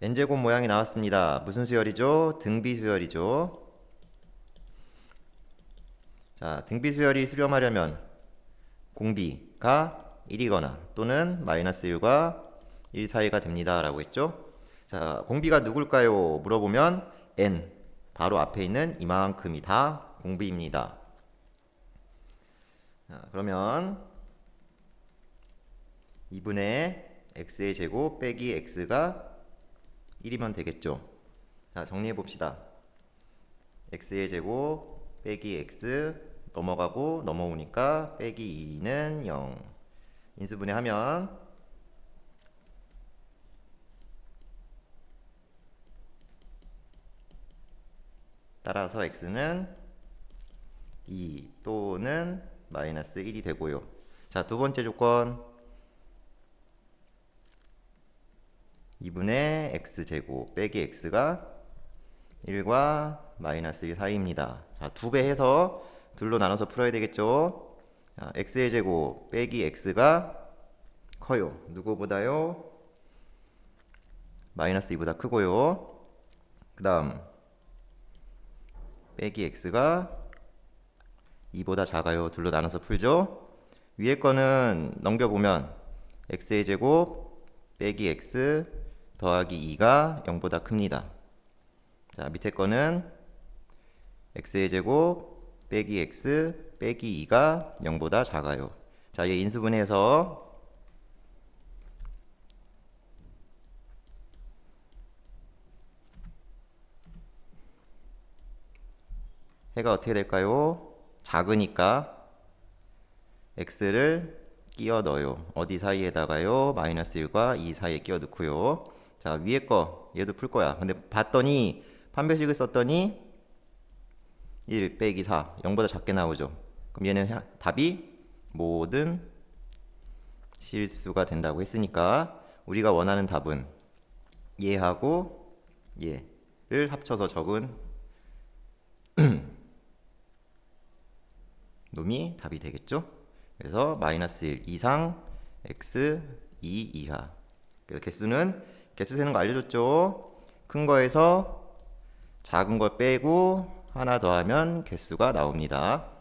n제곱 모양이 나왔습니다. 무슨 수열이죠? 등비 수열이죠. 자, 등비 수열이 수렴하려면 공비가 1이거나 또는 마이너스 1과 1 사이가 됩니다. 라고 했죠. 자, 공비가 누굴까요? 물어보면 n 바로 앞에 있는 이만큼이 다 공비입니다. 자, 그러면 2분의 x의 제곱 빼기 x가 1이면 되겠죠. 자, 정리해 봅시다. x의 제곱 빼기 x 넘어가고 넘어오니까 빼기 2는 0. 인수분해 하면 따라서 x는 2 또는 마이너스 1이 되고요. 자, 두 번째 조건 2분의 x제곱 빼기 x가 1과 마이너스 1 사이입니다. 자, 두 배 해서 둘로 나눠서 풀어야 되겠죠? 자, x의 제곱 빼기 x가 커요. 누구보다요? 마이너스 2보다 크고요. 그 다음 빼기 x가 2보다 작아요. 둘로 나눠서 풀죠. 위에 거는 넘겨보면 x의 제곱 빼기 x 더하기 2가 0보다 큽니다. 자, 밑에 거는 x의 제곱 빼기 x 빼기 2가 0보다 작아요. 자, 이 인수분해해서 해가 어떻게 될까요? 작으니까 x를 끼워 넣어요. 어디 사이에다가요? 마이너스 1과 2 사이에 끼워 넣고요. 자, 위에 거 얘도 풀 거야. 근데 봤더니 판별식을 썼더니 1 빼기 4 0보다 작게 나오죠. 그럼 얘는 하- 답이 모든 실수가 된다고 했으니까 우리가 원하는 답은 얘하고 얘를 합쳐서 적은 놈이 답이 되겠죠? 그래서 마이너스 1 이상 x 2 이하 그래서 개수는 개수 세는 거 알려줬죠? 큰 거에서 작은 걸 빼고 하나 더하면 개수가 나옵니다.